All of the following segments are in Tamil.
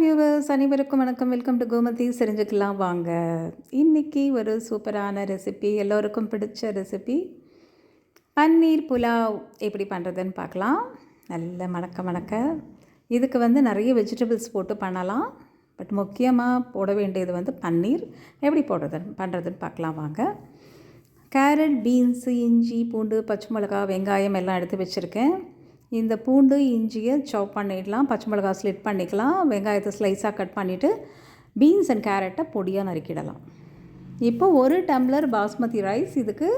வியூவர்ஸ் அனைவருக்கும் வணக்கம். வெல்கம் டு கோமதி செரிஞ்சுக்கலாம் வாங்க. இன்றைக்கி ஒரு சூப்பரான ரெசிபி எல்லோருக்கும் பிடிச்ச ரெசிபி பன்னீர் புலாவ் எப்படி பண்ணுறதுன்னு பார்க்கலாம். நல்ல மணக்க மணக்க. இதுக்கு வந்து நிறைய வெஜிடபிள்ஸ் போட்டு பண்ணலாம். பட் முக்கியமாக போட வேண்டியது வந்து பன்னீர். எப்படி போடுறதுன்னு பண்ணுறதுன்னு பார்க்கலாம் வாங்க. கேரட் பீன்ஸு இஞ்சி பூண்டு பச்சை மிளகா வெங்காயம் எல்லாம் எடுத்து வச்சுருக்கேன். இந்த பூண்டு இஞ்சியை சாப் பண்ணிடலாம். பச்சை மிளகா ஸ்லிட் பண்ணிக்கலாம். வெங்காயத்தை ஸ்லைஸாக கட் பண்ணிவிட்டு பீன்ஸ் அண்ட் கேரட்டை பொடியாக நறுக்கிடலாம். இப்போ ஒரு டம்ளர் பாஸ்மதி ரைஸ் இதுக்கு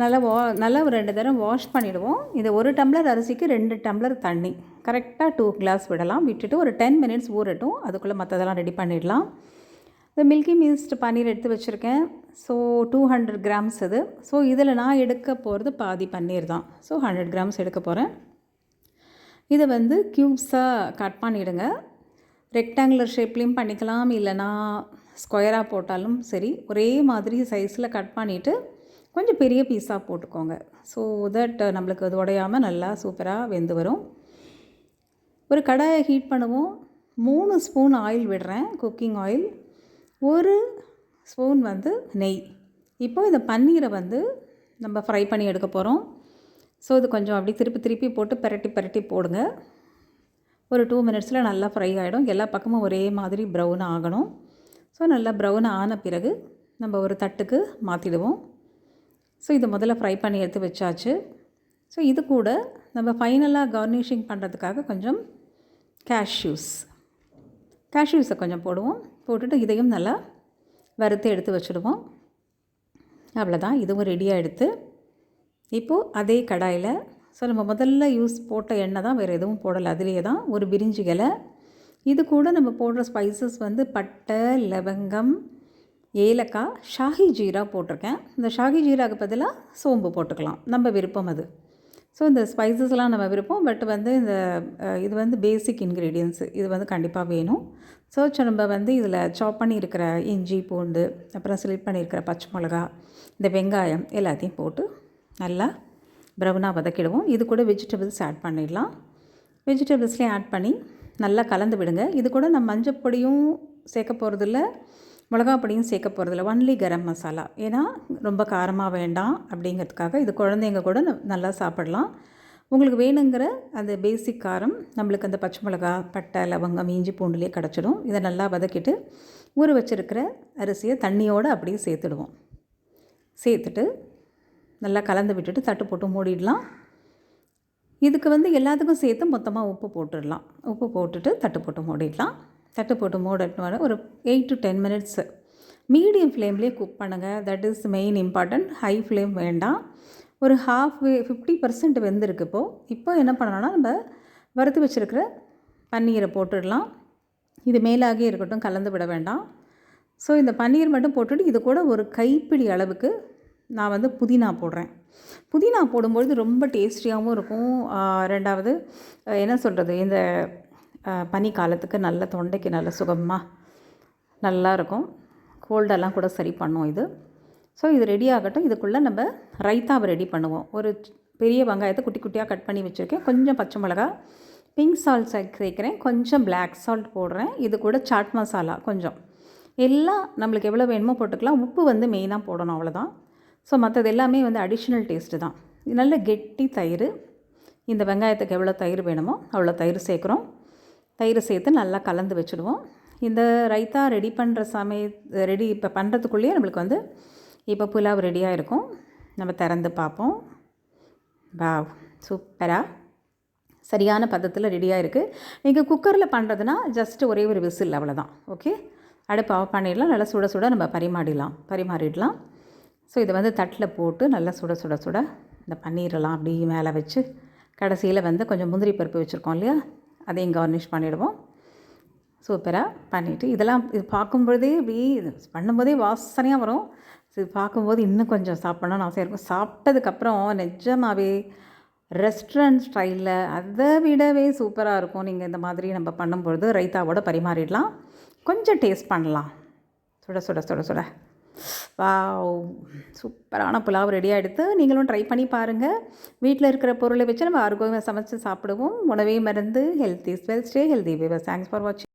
நல்லா வா நல்லா ரெண்டு தரம் வாஷ் பண்ணிவிடுவோம் இந்த ஒரு டம்ளர் அரிசிக்கு ரெண்டு டம்ளர் தண்ணி. கரெக்டாக டூ கிளாஸ் விடலாம். விட்டுட்டு ஒரு டென் மினிட்ஸ் ஊறட்டும். அதுக்குள்ளே மற்றதெல்லாம் ரெடி பண்ணிடலாம். இந்த மில்கி மிஸ்ட் பன்னீர் எடுத்து வச்சுருக்கேன். ஸோ டூ ஹண்ட்ரட் கிராம்ஸ் அது. ஸோ இதில் நான் எடுக்க போகிறது பாதி பன்னீர் தான். ஸோ ஹண்ட்ரட் கிராம்ஸ் எடுக்க போகிறேன் இதை வந்து க்யூப்ஸாக கட் பண்ணிவிடுங்க ரெக்டாங்குலர் ஷேப்லேயும் பண்ணிக்கலாம். இல்லைனா ஸ்கொயராக போட்டாலும் சரி ஒரே மாதிரி சைஸில் கட் பண்ணிவிட்டு கொஞ்சம் பெரிய பீஸாக போட்டுக்கோங்க. ஸோ தட் நம்மளுக்கு அது உடையாமல் நல்லா சூப்பராக வெந்து வரும். ஒரு கடாயை ஹீட் பண்ணுவோம். மூணு ஸ்பூன் ஆயில் விடுறேன். குக்கிங் ஆயில் ஒரு ஸ்பூன் வந்து நெய். இப்போது இந்த பன்னீரை வந்து நம்ம ஃப்ரை பண்ணி எடுக்க போகிறோம் ஸோ இது கொஞ்சம் அப்படி திருப்பி திருப்பி போட்டு பரட்டி பரட்டி போடுங்க. ஒரு டூ மினிட்ஸில் நல்லா ஃப்ரை ஆகிடும் எல்லா பக்கமும் ஒரே மாதிரி ப்ரௌன் ஆகணும். ஸோ நல்லா ப்ரௌன் ஆன பிறகு நம்ம ஒரு தட்டுக்கு மாற்றிடுவோம் ஸோ இதை முதல்ல ஃப்ரை பண்ணி எடுத்து வச்சாச்சு. ஸோ இது கூட நம்ம ஃபைனலாக கார்னிஷிங் பண்ணுறதுக்காக கொஞ்சம் கேஷ்யூஸ் கேஷ்யூஸை கொஞ்சம் போடுவோம். போட்டுட்டு இதையும் நல்லா வறுத்து எடுத்து வச்சுடுவோம். அவ்வளோதான் இதுவும் ரெடியாக எடுத்து. இப்போது அதே கடாயில் ஸோ நம்ம முதல்ல யூஸ் போட்ட எண்ணெய் தான் வேறு எதுவும் போடலை. அதுலேயே தான் ஒரு பிரிஞ்சி இலை. இது கூட நம்ம போடுற ஸ்பைசஸ் வந்து பட்டை லவங்கம் ஏலக்காய் ஷாஹி ஜீரா போட்டிருக்கேன். இந்த ஷாஹி ஜீராவுக்கு பதிலாக சோம்பு போட்டுக்கலாம். நம்ம விருப்பம் அது. ஸோ இந்த ஸ்பைசஸ்லாம் நம்ம விருப்பம். பட் வந்து இந்த இது வந்து பேசிக் இன்க்ரீடியன்ஸு இது வந்து கண்டிப்பாக வேணும். ஸோ நம்ம வந்து இதில் சாப் பண்ணியிருக்கிற இஞ்சி பூண்டு அப்புறம் ஸ்லிப் பண்ணியிருக்கிற பச்சை மிளகா இந்த வெங்காயம் எல்லாத்தையும் போட்டு நல்லா ப்ரௌனாக வதக்கிடுவோம். இது கூட வெஜிடபிள்ஸ் ஆட் பண்ணிடலாம். வெஜிடபிள்ஸ்லேயும் ஆட் பண்ணி நல்லா கலந்து விடுங்க. இது கூட நம்ம மஞ்சள் பொடியும் சேர்க்க போகிறதில்ல மிளகா பொடியும் சேர்க்க போகிறதில்ல ஒன்லி கரம் மசாலா. ஏன்னா ரொம்ப காரமாக வேண்டாம் அப்படிங்கிறதுக்காக இது குழந்தைங்க கூட நல்லா சாப்பிடலாம். உங்களுக்கு வேணுங்கிற அந்த பேசிக் காரம் நம்மளுக்கு அந்த பச்சை மிளகா பட்டை லவங்கம் இஞ்சி பூண்டுலேயே கிடச்சிடும். இதை நல்லா வதக்கிட்டு ஊற வச்சுருக்கிற அரிசியை தண்ணியோடு அப்படியே சேர்த்துடுவோம். சேர்த்துட்டு நல்லா கலந்து விட்டுட்டு தட்டு போட்டு மூடிடலாம். இதுக்கு வந்து எல்லாத்துக்கும் சேர்த்து மொத்தமாக உப்பு போட்டுடலாம். உப்பு போட்டுட்டு தட்டு போட்டு மூடிடலாம். தட்டு போட்டு மூடட்டு ஒரு eight to ten minutes medium ஃப்ளேம்லேயே குக் பண்ணுங்கள் that is main important high flame வேண்டாம். ஒரு ஹாஃப் ஃபிஃப்டி பர்சன்ட் வெந்திருக்கு இப்போது இப்போ என்ன பண்ணணும்னா நம்ம வறுத்து வச்சுருக்கிற பன்னீரை போட்டுடலாம். இது மேலாகவே இருக்கட்டும் கலந்து விட வேண்டாம். ஸோ இந்த பன்னீர் மட்டும் போட்டுட்டு இது கூட ஒரு கைப்பிடி அளவுக்கு நான் வந்து புதினா போடுறேன். புதினா போடும்பொழுது ரொம்ப டேஸ்டியாகவும் இருக்கும். ரெண்டாவது என்ன சொல்கிறது இந்த பனி காலத்துக்கு நல்ல தொண்டைக்கு நல்ல சுகமாக நல்லாயிருக்கும் கோல்டெல்லாம் கூட சரி பண்ணும் இது. ஸோ இது ரெடி ஆகட்டும். இதுக்குள்ளே நம்ம ரைத்தாவை ரெடி பண்ணுவோம். ஒரு பெரிய வெங்காயத்தை குட்டி குட்டியாக கட் பண்ணி வச்சுருக்கேன். கொஞ்சம் பச்சை மிளகா பிங்க் சால்ட் சேர்க்குறேன். கொஞ்சம் பிளாக் சால்ட் போடுறேன். இது கூட சாட் மசாலா கொஞ்சம். எல்லாம் நம்மளுக்கு எவ்வளோ வேணுமோ போட்டுக்கலாம். உப்பு வந்து மெயினாக போடணும் அவ்வளோதான் ஸோ மற்றது எல்லாமே வந்து அடிஷ்னல் டேஸ்ட்டு தான். நல்ல கெட்டி தயிர். இந்த வெங்காயத்துக்கு எவ்வளோ தயிர் வேணுமோ அவ்வளோ தயிர் சேர்க்குறோம். தயிர் சேர்த்து நல்லா கலந்து வச்சுடுவோம். இந்த ரைத்தா ரெடி பண்ணுற சமய ரெடி இப்போ பண்ணுறதுக்குள்ளேயே நம்மளுக்கு வந்து இப்போ புலாவ் ரெடியாக இருக்கும். நம்ம திறந்து பார்ப்போம். வா சூப்பராக சரியான பதத்தில் ரெடியாக இருக்குது நீங்கள் குக்கரில் பண்ணுறதுனா ஜஸ்ட்டு ஒரே ஒரு விசில் அவ்வளோதான் ஓகே அடுப்பு ஆஃப் பண்ணிடலாம். நல்லா சுட சுட நம்ம பரிமாறிடலாம். பரிமாறிடலாம். ஸோ இதை வந்து தட்டில் போட்டு நல்லா சுட சுட சுட இந்த பன்னீரெல்லாம் அப்படியே மேலே வச்சு கடைசியில் வந்து கொஞ்சம் முந்திரி பருப்பு வச்சுருக்கோம் இல்லையா? அதையும் கார்னிஷ் பண்ணிவிடுவோம் சூப்பராக பண்ணிவிட்டு இதெல்லாம் இது பார்க்கும்பொழுதே இப்படி பண்ணும்போதே வாசனையாக வரும். இது பார்க்கும்போது இன்னும் கொஞ்சம் சாப்பிட்ணுன்னு ஆசையாக இருக்கும். சாப்பிட்டதுக்கப்புறம் நிஜமாகவே ரெஸ்டாரண்ட் ஸ்டைலில் அதை விடவே சூப்பராக இருக்கும். நீங்கள் இந்த மாதிரி நம்ம பண்ணும்பொழுது ரைத்தாவோட பரிமாறிடலாம். கொஞ்சம் டேஸ்ட் பண்ணலாம். சுட சுட சுட சுட. சூப்பரான புலாவ் ரெடியாக எடுத்து நீங்களும் ட்ரை பண்ணி பாருங்கள் வீட்டில் இருக்கிற பொருளை வச்சு நம்ம ஆரோக்கியமாக சமைச்சு சாப்பிடுவோம். உணவே மருந்து healthy well stay healthy viewers thanks for வாட்சிங்